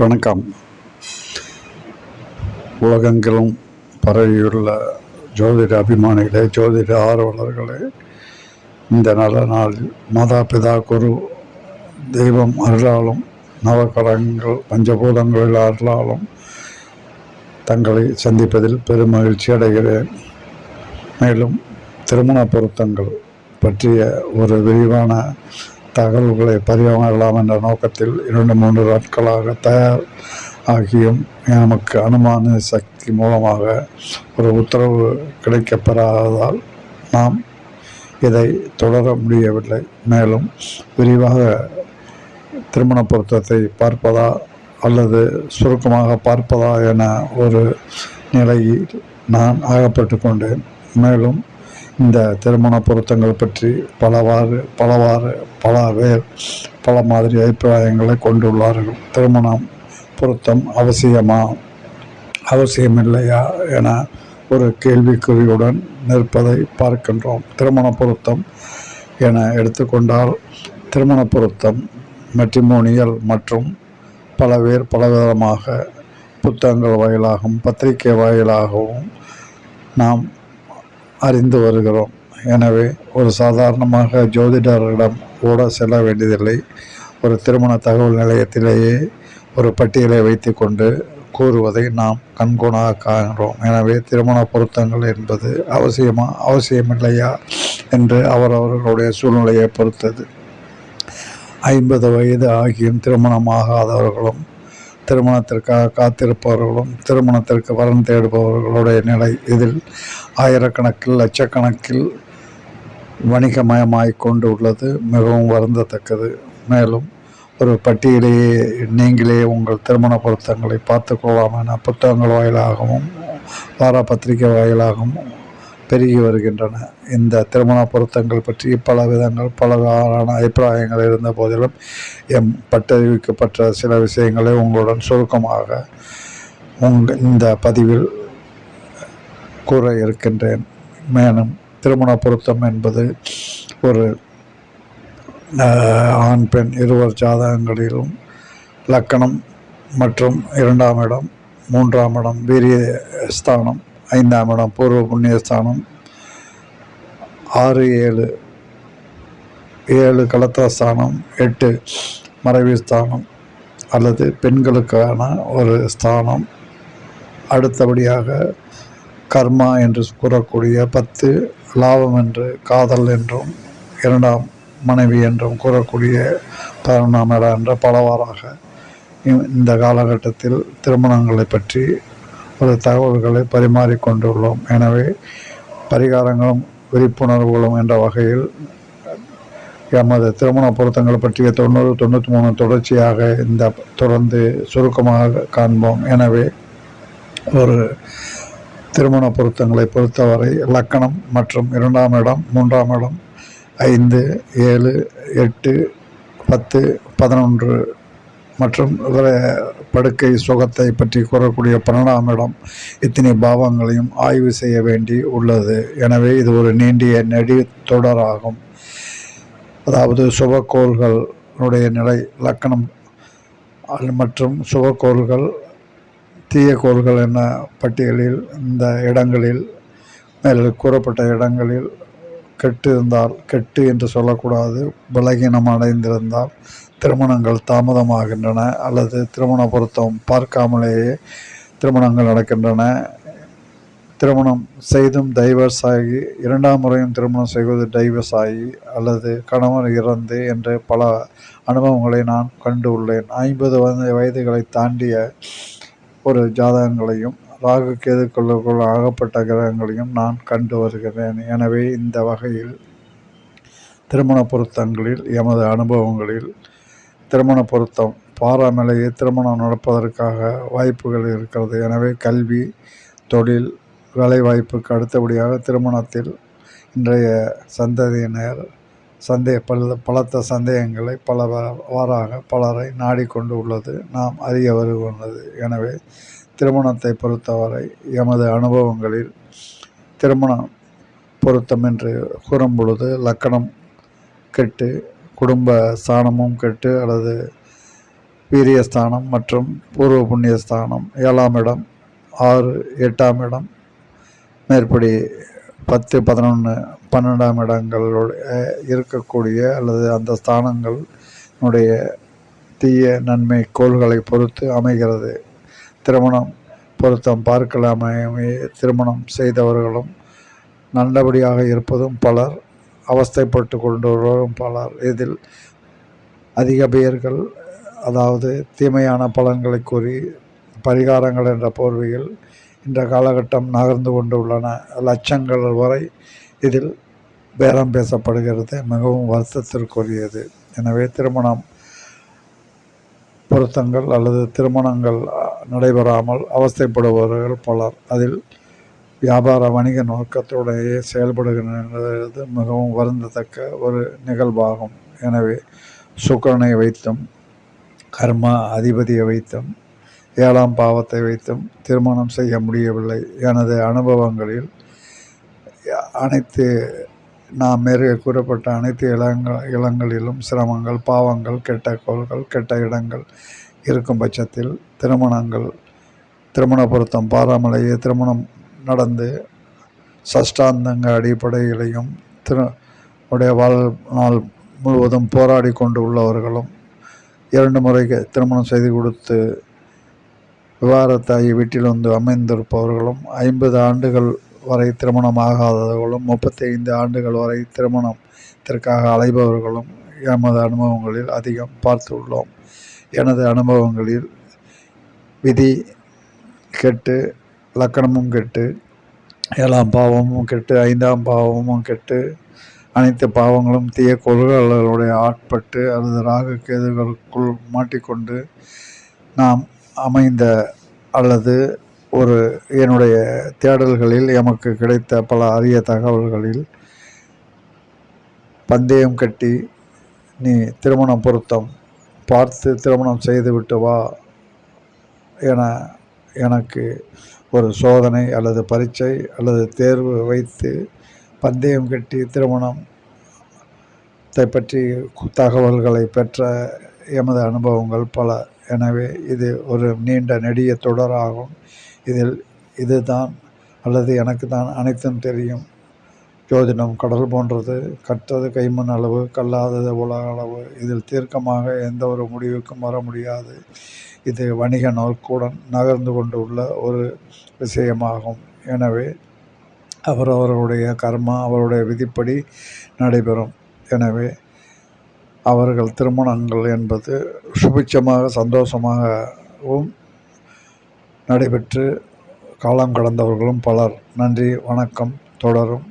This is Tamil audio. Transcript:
வணக்கம். உலகெங்கிலும் பரவியுள்ள ஜோதிட அபிமானிகளே ஜோதிட ஆர்வலர்களே இந்த நல்ல நாளில் மாதா பிதா குரு தெய்வம் அருளாலும் நவகரங்கள் பஞ்சபூதங்களில் அருளாலும் தங்களை சந்திப்பதில் பெருமகிழ்ச்சி அடைகிறேன். மேலும் திருமண பொருத்தங்கள் பற்றிய ஒரு விரிவான தகவல்களை பதிவாகலாம் என்ற நோக்கத்தில் இரண்டு மூன்று நாட்களாக தயார் ஆகியும் நமக்கு அனுமான சக்தி மூலமாக ஒரு உத்தரவு கிடைக்கப்பெறாததால் நாம் இதை தொடர முடியவில்லை. மேலும் விரிவாக திருமண பொருத்தத்தை பார்ப்பதா அல்லது சுருக்கமாக பார்ப்பதா என ஒரு நிலையில் நான் ஆகப்பட்டு கொண்டேன். மேலும் இந்த திருமண பொருத்தங்கள் பற்றி பலவாறு பலவாறு பல பேர் பல மாதிரி அபிப்பிராயங்களை கொண்டுள்ளார்கள். திருமணம் பொருத்தம் அவசியமா? அவசியம் இல்லையா என ஒரு கேள்விக்குறியுடன் நிற்பதை பார்க்கின்றோம். திருமண பொருத்தம் என எடுத்துக்கொண்டால் திருமண பொருத்தம் மெட்ரிமோனியல் மற்றும் பல பேர் பலவிதமாக புத்தகங்கள் வாயிலாகவும் பத்திரிகை வாயிலாகவும் நாம் அறிந்து வருகிறோம். எனவே ஒரு சாதாரணமாக ஜோதிடரிடம் கூட செல்ல வேண்டியதில்லை. ஒரு திருமண தகவல் நிலையத்திலேயே ஒரு பட்டியலை வைத்துக்கொண்டு கூறுவதை நாம் கண்கூணாக காண்கிறோம். எனவே திருமண பொருத்தங்கள் என்பது அவசியமா அவசியமில்லையா என்று அவரவர்களுடைய சூழ்நிலையை பொறுத்தது. ஐம்பது வயது ஆகியும் திருமணமாகாதவர்களும் திருமணத்திற்காக காத்திருப்பவர்களும் திருமணத்திற்கு வரன் தேடுபவர்களுடைய நிலை இதில் ஆயிரக்கணக்கில் லட்சக்கணக்கில் வணிகமயமாய் கொண்டு உள்ளது மிகவும் வருந்தத்தக்கது. மேலும் ஒரு பட்டியலையே நீங்களே உங்கள் திருமண பொருத்தங்களை பார்த்துக்கொள்ளலாம் என புத்தகங்கள் வாயிலாகவும் வார பத்திரிகை வாயிலாகவும் பெருகி வருகின்றன. இந்த திருமண பொருத்தங்கள் பற்றி பல விதங்கள் பலவாறான அபிப்பிராயங்கள் இருந்த போதிலும் எம் பட்டறிவிக்கப்பட்ட சில விஷயங்களை உங்களுடன் சுருக்கமாக உங் இந்த பதிவில் கூற இருக்கின்றேன். மேலும் திருமண பொருத்தம் என்பது ஒரு ஆண் பெண் இருவர் ஜாதகங்களிலும் லக்கணம் மற்றும் இரண்டாம் இடம் மூன்றாம் இடம் வீரிய ஸ்தானம் ஐந்தாம் இடம் பூர்வ புண்ணிய ஸ்தானம் ஆறு ஏழு. ஏழு கலத்திர ஸ்தானம் எட்டு மறைவு ஸ்தானம் அல்லது பெண்களுக்கான ஒரு ஸ்தானம். அடுத்தபடியாக கர்மா என்று கூறக்கூடிய பத்து லாபம் என்று காதல் என்றும் இரண்டாம் மனைவி என்றும் கூறக்கூடிய பதினொன்றாம் இடம் என்ற பலவாறாக இந்த காலகட்டத்தில் திருமணங்களை பற்றி பல தகவல்களை பரிமாறிக்கொண்டுள்ளோம் எனவே பரிகாரங்களும் விழிப்புணர்வுகளும் என்ற வகையில் எமது திருமண பொருத்தங்கள் பற்றிய தொண்ணூறு தொண்ணூற்றி மூணு தொடர்ச்சியாக இந்த தொடர்ந்து சுருக்கமாக காண்போம். எனவே ஒரு திருமண பொருத்தங்களை பொறுத்தவரை லக்கணம் மற்றும் இரண்டாம் இடம் மூன்றாம் இடம் ஐந்து ஏழு எட்டு பத்து பதினொன்று மற்றும் படுக்கை சுகத்தை பற்றி கூறக்கூடிய பன்னெண்டாம் இடம் இத்தனை பாவங்களையும் ஆய்வு செய்ய வேண்டி உள்ளது. எனவே இது ஒரு நீண்டிய நெடி தொடராகும். அதாவது சுபக்கோள்களுடைய நிலை லக்கணம் மற்றும் சுபக்கோள்கள் தீய கோள்கள் என பட்டியலில் இந்த இடங்களில் மேல் கூறப்பட்ட இடங்களில் கெட்டு இருந்தால் கெட்டு என்று சொல்லக்கூடாது பலகீனம் அடைந்திருந்தால் திருமணங்கள் தாமதமாகின்றன அல்லது திருமண பொருத்தம் பார்க்காமலேயே திருமணங்கள் நடக்கின்றன. திருமணம் செய்தும் டைவர்ஸ் ஆகி இரண்டாம் முறையும் திருமணம் செய்வது டைவர்ஸ் ஆகி அல்லது கணவர் இறந்து என்று பல அனுபவங்களை நான் கண்டு உள்ளேன் ஐம்பது வயது வயதுகளை தாண்டிய ஒரு ஜாதகங்களையும் ராகு கேதுக்குள்ளுக்குள் ஆகப்பட்ட கிரகங்களையும் நான் கண்டு வருகிறேன். எனவே இந்த வகையில் திருமண பொருத்தங்களில் எமது அனுபவங்களில் திருமண பொருத்தம் பாராமலேயே திருமணம் நடப்பதற்காக வாய்ப்புகள் இருக்கிறது. எனவே கல்வி தொழில் வேலைவாய்ப்புக்கு அடுத்தபடியாக திருமணத்தில் இன்றைய சந்ததியினர் சந்தேக பல பலத்த சந்தேகங்களை பல வாராக பலரை நாடிக்கொண்டு உள்ளது. நாம் அறிய வருகின்றது. எனவே திருமணத்தை பொறுத்தவரை எமது அனுபவங்களில் திருமணம் பொருத்தம் என்று கூறும் பொழுது லக்கணம் கெட்டு குடும்ப ஸ்தானமும் கெட்டு அல்லது வீரியஸ்தானம் மற்றும் பூர்வ புண்ணியஸ்தானம் ஏழாம் இடம் ஆறு எட்டாம் இடம் மேற்படி பத்து பதினொன்று பன்னெண்டாம் இடங்களுடைய இருக்கக்கூடிய அல்லது அந்த ஸ்தானங்களுடைய தீய நன்மை கோள்களை பொறுத்து அமைகிறது. திருமணம் பொருத்தம் பார்க்கலாமே திருமணம் செய்தவர்களும் நல்லபடியாக இருப்பதும் பலர் அவஸ்தைப்பட்டு கொண்டவர்களும் பலர். இதில் அதிக பேர்கள் அதாவது தீமையான பலன்களை கூறி பரிகாரங்கள் என்ற போர்வையில் இந்த காலகட்டம் நகர்ந்து கொண்டு உள்ளன லட்சங்கள் வரை இதில் பேரம் பேசப்படுகிறது மிகவும் வருத்தத்திற்குரியது. எனவே திருமணம் பொருத்தங்கள் அல்லது திருமணங்கள் நடைபெறாமல் அவஸ்தைப்படுபவர்கள் பலர். அதில் வியாபார வணிக நோக்கத்தோடையே செயல்படுகின்றது மிகவும் வருந்தத்தக்க ஒரு நிகழ்வாகும். எனவே சுக்கரனை வைத்தும் கர்மா அதிபதியை வைத்தும் ஏழாம் பாவத்தை வைத்தும் திருமணம் செய்ய முடியவில்லை. எனது அனுபவங்களில் அனைத்து நாம் மேற்க கூறப்பட்ட அனைத்து இளங்க இளங்களிலும் சிரமங்கள் பாவங்கள் கெட்ட கோள்கள் கெட்ட இடங்கள் இருக்கும் பட்சத்தில் திருமணங்கள் திருமண பொருத்தம் பாராமலேயே திருமணம் நடந்து சஷ்டாந்தங்க அடிப்படையிலையும் திரு உடைய வாழ்நாள் முழுவதும் போராடி கொண்டு உள்ளவர்களும் இரண்டு முறை திருமணம் செய்து கொடுத்து விவாரத்தாகி வீட்டில் வந்து அமைந்திருப்பவர்களும் ஐம்பது ஆண்டுகள் வரை திருமணம் ஆகாதவர்களும் முப்பத்தி ஐந்து ஆண்டுகள் வரை திருமணத்திற்காக அலைபவர்களும் எமது அனுபவங்களில் அதிகம் பார்த்துள்ளோம். எனது அனுபவங்களில் விதி கெட்டு லக்கணமும் கெட்டு ஏழாம் பாவமும் கெட்டு ஐந்தாம் பாவமும் கெட்டு அனைத்து பாவங்களும் தீய கொள்கைகளுடைய ஆட்பட்டு அல்லது ராகு கேதுகளுக்குள் மாட்டிக்கொண்டு நாம் அமைந்த அல்லது ஒரு என்னுடைய தேடல்களில் எமக்கு கிடைத்த பல அரிய தகவல்களில் பந்தயம் கட்டி நீ திருமணம் பொருத்தம் பார்த்து திருமணம் செய்துவிட்டு வா என எனக்கு ஒரு சோதனை அல்லது பரீட்சை அல்லது தேர்வு வைத்து பந்தயம் கட்டி திருமணம் பற்றி தகவல்களை பெற்ற எமது அனுபவங்கள் பல. எனவே இது ஒரு நீண்ட நெடிய தொடராகும். இதில் இதுதான் அல்லது எனக்கு தான் அனைத்தும் தெரியும். ஜோதிடம் கடல் போன்றது கற்றது கைமண் அளவு கல்லாதது உலக அளவு. இதில் தீர்க்கமாக எந்த ஒரு முடிவுக்கும் வர முடியாது. இது வணிக நோக்குடன் நகர்ந்து கொண்டு உள்ள ஒரு விஷயமாகும். எனவே அவரவர்களுடைய கர்மா அவருடைய விதிப்படி நடைபெறும். எனவே அவர்கள் திருமணங்கள் என்பது சுபிட்சமாக சந்தோஷமாகவும் நடைபெற்று காலம் கடந்தவர்களும் பலர். நன்றி வணக்கம் தொடரும்.